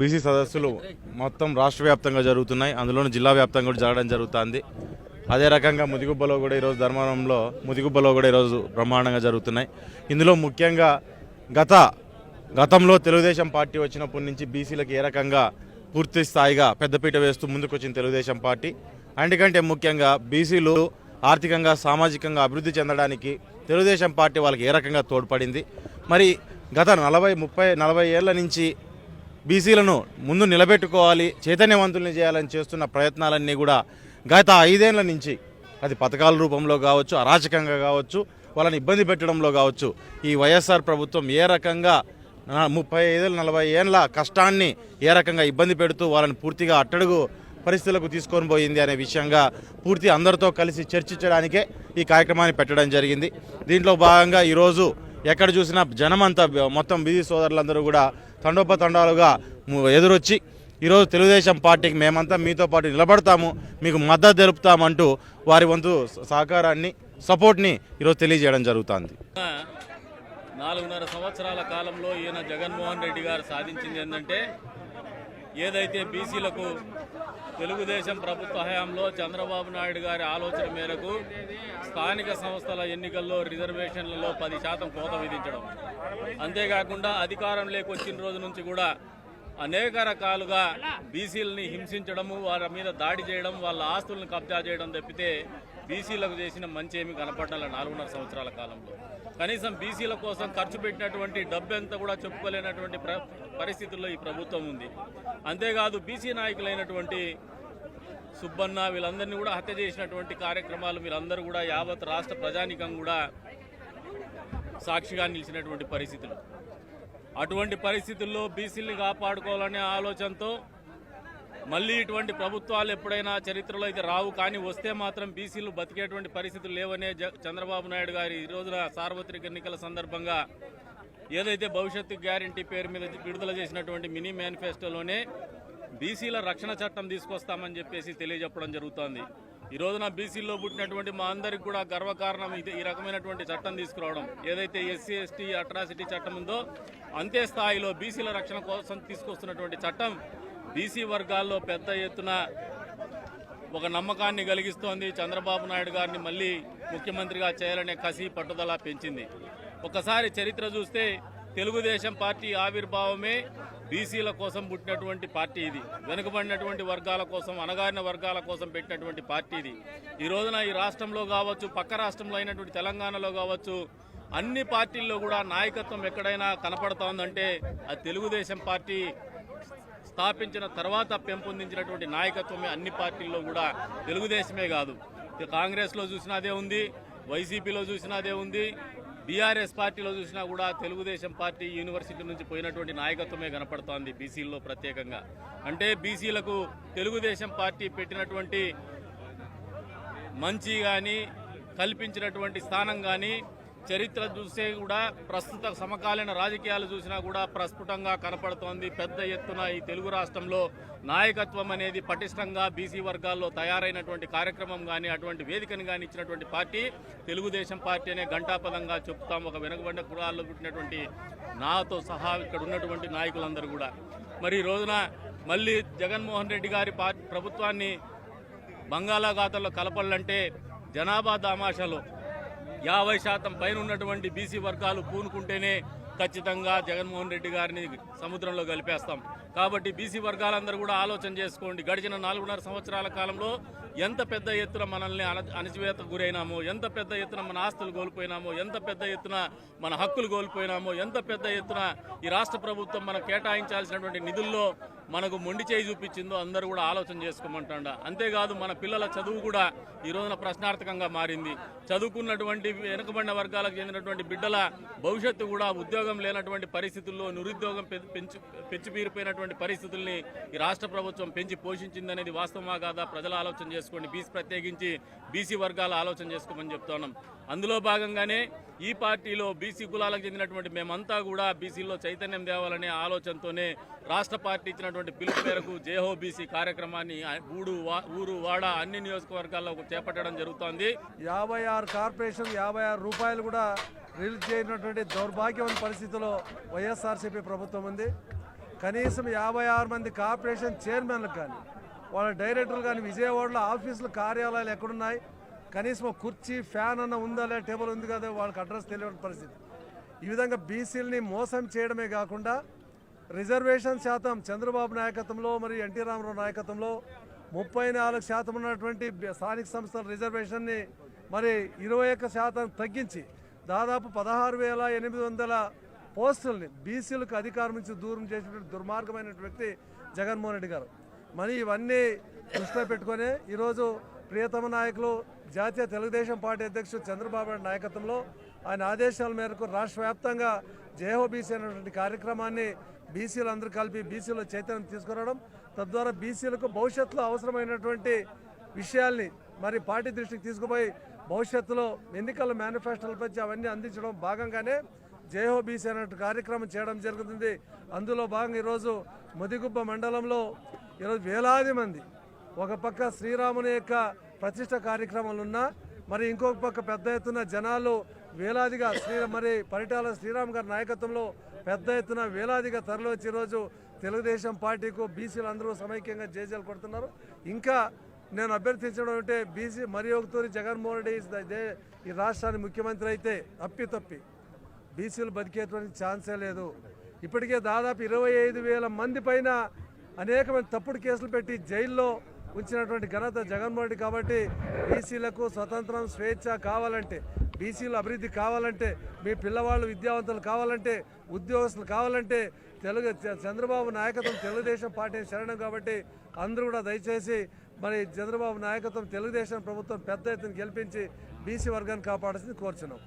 BC సదస్సులు మొత్తం రాష్ట్ర వ్యాప్తంగా జరుగుతున్నాయి. అందులోని జిల్లా వ్యాప్తంగా కూడా జరగడం జరుగుతుంది. అదే రకంగా ముదిగుబ్బలో కూడా ఈరోజు ధర్మవరంలో ముదిగుబ్బలో కూడా ఈరోజు బ్రహ్మాండంగా జరుగుతున్నాయి. ఇందులో ముఖ్యంగా గత గతంలో తెలుగుదేశం పార్టీ వచ్చినప్పటి నుంచి బీసీలకు ఏ రకంగా పూర్తి స్థాయిగా పెద్దపీట వేస్తూ ముందుకొచ్చిన తెలుగుదేశం పార్టీ. అంటికంటే ముఖ్యంగా బీసీలు ఆర్థికంగా సామాజికంగా అభివృద్ధి చెందడానికి తెలుగుదేశం పార్టీ వాళ్ళకి ఏ రకంగా తోడ్పడింది. మరి గత నలభై ముప్పై నలభై ఏళ్ళ నుంచి బీసీలను ముందు నిలబెట్టుకోవాలి చైతన్యవంతుల్ని చేయాలని చేస్తున్న ప్రయత్నాలన్నీ కూడా గత ఐదేళ్ళ నుంచి అది పథకాల రూపంలో కావచ్చు అరాచకంగా కావచ్చు వాళ్ళని ఇబ్బంది పెట్టడంలో కావచ్చు ఈ వైఎస్ఆర్ ప్రభుత్వం ఏ రకంగా ముప్పై ఐదేళ్ళు నలభై ఏళ్ళ కష్టాన్ని ఏ రకంగా ఇబ్బంది పెడుతూ వాళ్ళని పూర్తిగా అట్టడుగు పరిస్థితులకు తీసుకొని పోయింది అనే విషయంగా పూర్తి అందరితో కలిసి చర్చించడానికే ఈ కార్యక్రమాన్ని పెట్టడం జరిగింది. దీంట్లో భాగంగా ఈరోజు ఎక్కడ చూసినా జనమంతా మొత్తం బీసీ సోదరులందరూ కూడా తండోపతండాలుగా ఎదురొచ్చి ఈరోజు తెలుగుదేశం పార్టీకి మేమంతా మీతో పాటు నిలబడతాము మీకు మద్దతు తెలుపుతామంటూ వారి వంతు సహకారాన్ని సపోర్ట్ని ఈరోజు తెలియజేయడం జరుగుతుంది. నాలుగున్నర సంవత్సరాల కాలంలో ఈయన జగన్మోహన్ రెడ్డి గారు సాధించింది ఏంటంటే ఏదైతే బీసీలకు తెలుగుదేశం ప్రభుత్వ హయాంలో చంద్రబాబు నాయుడు గారి ఆలోచన మేరకు స్థానిక సంస్థల ఎన్నికల్లో రిజర్వేషన్లలో పది శాతం కోత విధించడం. అంతేకాకుండా అధికారం లేకొచ్చిన రోజు నుంచి కూడా అనేక రకాలుగా బీసీలని హింసించడము వారి మీద దాడి చేయడం వాళ్ళ ఆస్తులను కబ్జా చేయడం తప్పితే బీసీలకు చేసిన మంచి ఏమి కనపడాల నాలుగున్నర సంవత్సరాల కాలంలో. కనీసం బీసీల కోసం ఖర్చు పెట్టినటువంటి డబ్బు ఎంత కూడా చెప్పుకోలేనటువంటి ప్ర పరిస్థితుల్లో ఈ ప్రభుత్వం ఉంది. అంతేకాదు బీసీ నాయకులైనటువంటి సుబ్బన్న వీళ్ళందరినీ కూడా హత్య చేసినటువంటి కార్యక్రమాలు మీరందరూ కూడా యావత్ రాష్ట్ర ప్రజానికం కూడా సాక్షిగా నిలిచినటువంటి పరిస్థితులు. అటువంటి పరిస్థితుల్లో బీసీల్ని కాపాడుకోవాలనే ఆలోచనతో మళ్ళీ ఇటువంటి ప్రభుత్వాలు ఎప్పుడైనా చరిత్రలో అయితే రావు కానీ వస్తే మాత్రం బీసీలు బతికేటువంటి పరిస్థితులు లేవనే జ- చంద్రబాబు నాయుడు గారి ఈ రోజున సార్వత్రిక ఎన్నికల సందర్భంగా ఏదైతే భవిష్యత్తు గ్యారంటీ పేరు మీద విడుదల చేసినటువంటి మినీ మేనిఫెస్టోలోనే బీసీల రక్షణ చట్టం తీసుకొస్తామని చెప్పేసి తెలియజెప్పడం జరుగుతోంది. ఈ రోజున బీసీల్లో పుట్టినటువంటి మా అందరికి కూడా గర్వకారణం ఇది ఈ రకమైనటువంటి చట్టం తీసుకురావడం. ఏదైతే ఎస్సీ ఎస్టీ అట్రాసిటీ చట్టం ఉందో అంతే స్థాయిలో బీసీల రక్షణ కోసం తీసుకొస్తున్నటువంటి చట్టం బీసీ వర్గాల్లో పెద్ద ఎత్తున ఒక నమ్మకాన్ని కలిగిస్తోంది. చంద్రబాబు నాయుడు గారిని మళ్ళీ ముఖ్యమంత్రిగా చేయాలనే కసి పట్టుదల పెంచింది. ఒకసారి చరిత్ర చూస్తే తెలుగుదేశం పార్టీ ఆవిర్భావమే బీసీల కోసం పుట్టినటువంటి పార్టీ ఇది. వెనుకబడినటువంటి వర్గాల కోసం అణగారిన వర్గాల కోసం పెట్టినటువంటి పార్టీ ఇది. ఈ రోజున ఈ రాష్ట్రంలో కావచ్చు పక్క రాష్ట్రంలో అయినటువంటి తెలంగాణలో కావచ్చు అన్ని పార్టీల్లో కూడా నాయకత్వం ఎక్కడైనా కనపడుతోందంటే అది తెలుగుదేశం పార్టీ స్థాపించిన తర్వాత పెంపొందించినటువంటి నాయకత్వమే అన్ని పార్టీల్లో కూడా తెలుగుదేశమే కాదు. కాంగ్రెస్లో చూసినా అదే ఉంది వైసీపీలో చూసినా అదే ఉంది బీఆర్ఎస్ పార్టీలో చూసినా కూడా తెలుగుదేశం పార్టీ యూనివర్సిటీ నుంచి పోయినటువంటి నాయకత్వమే కనపడుతోంది బీసీల్లో ప్రత్యేకంగా. అంటే బీసీలకు తెలుగుదేశం పార్టీ పెట్టినటువంటి మంచి కానీ కల్పించినటువంటి స్థానం కానీ చరిత్ర చూస్తే కూడా ప్రస్తుత సమకాలీన రాజకీయాలు చూసినా కూడా ప్రస్ఫుటంగా కనపడుతోంది. పెద్ద ఎత్తున ఈ తెలుగు రాష్ట్రంలో నాయకత్వం అనేది పటిష్టంగా బీసీ వర్గాల్లో తయారైనటువంటి కార్యక్రమం కానీ అటువంటి వేదికను కానీ ఇచ్చినటువంటి పార్టీ తెలుగుదేశం పార్టీ అనే ఘంటాపదంగా చెప్తాం ఒక వెనుకబడిన కులాల్లో పుట్టినటువంటి నాతో సహా ఇక్కడ ఉన్నటువంటి నాయకులందరూ కూడా. మరి ఈ రోజున మళ్ళీ జగన్మోహన్ రెడ్డి గారి పార్టీ ప్రభుత్వాన్ని బంగాళాఖాతంలో కలపాలంటే జనాభా దామాషాలో యాభై శాతం పైన ఉన్నటువంటి బీసీ వర్గాలు పూనుకుంటేనే ఖచ్చితంగా జగన్మోహన్ రెడ్డి గారిని సముద్రంలో కలిపేస్తాం. కాబట్టి బీసీ వర్గాలందరూ కూడా ఆలోచన చేసుకోండి. గడిచిన నాలుగున్నర సంవత్సరాల కాలంలో ఎంత పెద్ద ఎత్తున మనల్ని అణచివేత గురైనామో ఎంత పెద్ద ఎత్తున మన ఆస్తులు కోల్పోయినామో ఎంత పెద్ద ఎత్తున మన హక్కులు కోల్పోయినామో ఎంత పెద్ద ఎత్తున ఈ రాష్ట్ర ప్రభుత్వం మనం కేటాయించాల్సినటువంటి నిధుల్లో మనకు మొండి చేయి చూపించిందో అందరూ కూడా ఆలోచన చేసుకోమంటాడ. అంతేకాదు మన పిల్లల చదువు కూడా ఈ రోజున ప్రశ్నార్థకంగా మారింది. చదువుకున్నటువంటి వెనుకబడిన వర్గాలకు చెందినటువంటి బిడ్డల భవిష్యత్తు కూడా ఉద్యోగం లేనటువంటి పరిస్థితుల్లో నిరుద్యోగం పె- పెంచు పెంచిపీరిపోయినటువంటి పరిస్థితుల్ని ఈ రాష్ట్ర ప్రభుత్వం పెంచి పోషించిందనేది వాస్తవమా కాదా? ప్రజలు ఆలోచన చేసుకోండి. బీసీ ప్రత్యేకించి బీసీ వర్గాలు ఆలోచన చేసుకోమని చెప్తున్నాం అందులో భాగంగానే ఈ పార్టీలో బీసీ కులాలకు చెందినటువంటి మేమంతా కూడా బీసీలో చైతన్యం తేవాలనే ఆలోచనతోనే రాష్ట్ర పార్టీ ఇచ్చినటువంటి పిలుపు మేరకు జేహో బీసీ కార్యక్రమాన్ని ఊడు వా- ఊరు వాడ అన్ని నియోజకవర్గాల్లో చేపట్టడం జరుగుతోంది. యాభై ఆరు కార్పొరేషన్ యాభై ఆరు రూపాయలు కూడా రిలీజ్ చేయనటువంటి దౌర్భాగ్యమైన పరిస్థితిలో వైఎస్ఆర్సీపీ ప్రభుత్వం ఉంది. కనీసం యాభై ఆరు మంది కార్పొరేషన్ చైర్మన్లకు కానీ వాళ్ళ డైరెక్టర్లు కానీ విజయవాడలో ఆఫీసులు కార్యాలయాలు ఎక్కడున్నాయి? కనీసం కుర్చీ ఫ్యాన్ అన్న ఉందా లేదా టేబుల్ ఉంది కదా వాళ్ళకి అడ్రస్ తెలియని పరిస్థితి. ఈ విధంగా బీసీలని మోసం చేయడమే కాకుండా రిజర్వేషన్ శాతం చంద్రబాబు నాయకత్వంలో మరియు ఎన్టీ రామారావు నాయకత్వంలో ముప్పై నాలుగు శాతం ఉన్నటువంటి స్థానిక సంస్థల రిజర్వేషన్ని మరి ఇరవై ఒక్క శాతం తగ్గించి దాదాపు పదహారు వేల ఎనిమిది వందల పోస్టుల్ని బీసీలకు అధికారం నుంచి దూరం చేసినటువంటి దుర్మార్గమైనటువంటి వ్యక్తి జగన్మోహన్ రెడ్డి గారు. మరి ఇవన్నీ దృష్టిలో పెట్టుకొని ఈరోజు ప్రియతమ నాయకులు జాతీయ తెలుగుదేశం పార్టీ అధ్యక్షుడు చంద్రబాబు నాయుడు నాయకత్వంలో ఆయన ఆదేశాల మేరకు రాష్ట్ర వ్యాప్తంగా జయహో బీసీ అనేటువంటి కార్యక్రమాన్ని బీసీలు అందరూ కలిపి బీసీలో చైతన్యం తీసుకురావడం తద్వారా బీసీలకు భవిష్యత్తులో అవసరమైనటువంటి విషయాల్ని మరి పార్టీ దృష్టికి తీసుకుపోయి భవిష్యత్తులో ఎన్నికల మేనిఫెస్టోలపై అవన్నీ అందించడం భాగంగానే జయహో బీసీ కార్యక్రమం చేయడం జరుగుతుంది. అందులో భాగంగా ఈరోజు ముదిగుబ్బ మండలంలో ఈరోజు వేలాది మంది. ఒక పక్క శ్రీరాముని యొక్క ప్రతిష్ట కార్యక్రమాలు ఉన్నా మరి ఇంకొక పక్క పెద్ద ఎత్తున జనాలు వేలాదిగా శ్రీ మరి పరిటాల శ్రీరామ్ గారి నాయకత్వంలో పెద్ద ఎత్తున వేలాదిగా తరలివచ్చి ఈరోజు తెలుగుదేశం పార్టీకు బీసీలు అందరూ సమైక్యంగా జేజేలు కొడుతున్నారు. ఇంకా నేను అభ్యర్థించడం అంటే బీసీ మరి ఒకతూరి జగన్మోహన్ రెడ్డి దే- ఈ రాష్ట్రానికి ముఖ్యమంత్రి అయితే అప్పి తప్పి. బీసీలు బతికేటువంటి ఛాన్సే లేదు. ఇప్పటికే దాదాపు ఇరవై ఐదు వేల మంది పైన అనేకమైన తప్పుడు కేసులు పెట్టి జైల్లో ఉంచినటువంటి ఘనత జగన్మోహన్ రెడ్డి కాబట్టి బీసీలకు స్వతంత్రం స్వేచ్ఛ కావాలంటే బీసీలు అభివృద్ధి కావాలంటే మీ పిల్లవాళ్ళు విద్యావంతులు కావాలంటే ఉద్యోగస్తులు కావాలంటే తెలుగు చంద్రబాబు నాయకత్వం తెలుగుదేశం పార్టీ శరణం కాబట్టి అందరూ కూడా దయచేసి మరి చంద్రబాబు నాయకత్వం తెలుగుదేశం ప్రభుత్వం పెద్ద ఎత్తున గెలిపించి బీసీ వర్గాన్ని కాపాడాల్సింది కోరుచున్నాం.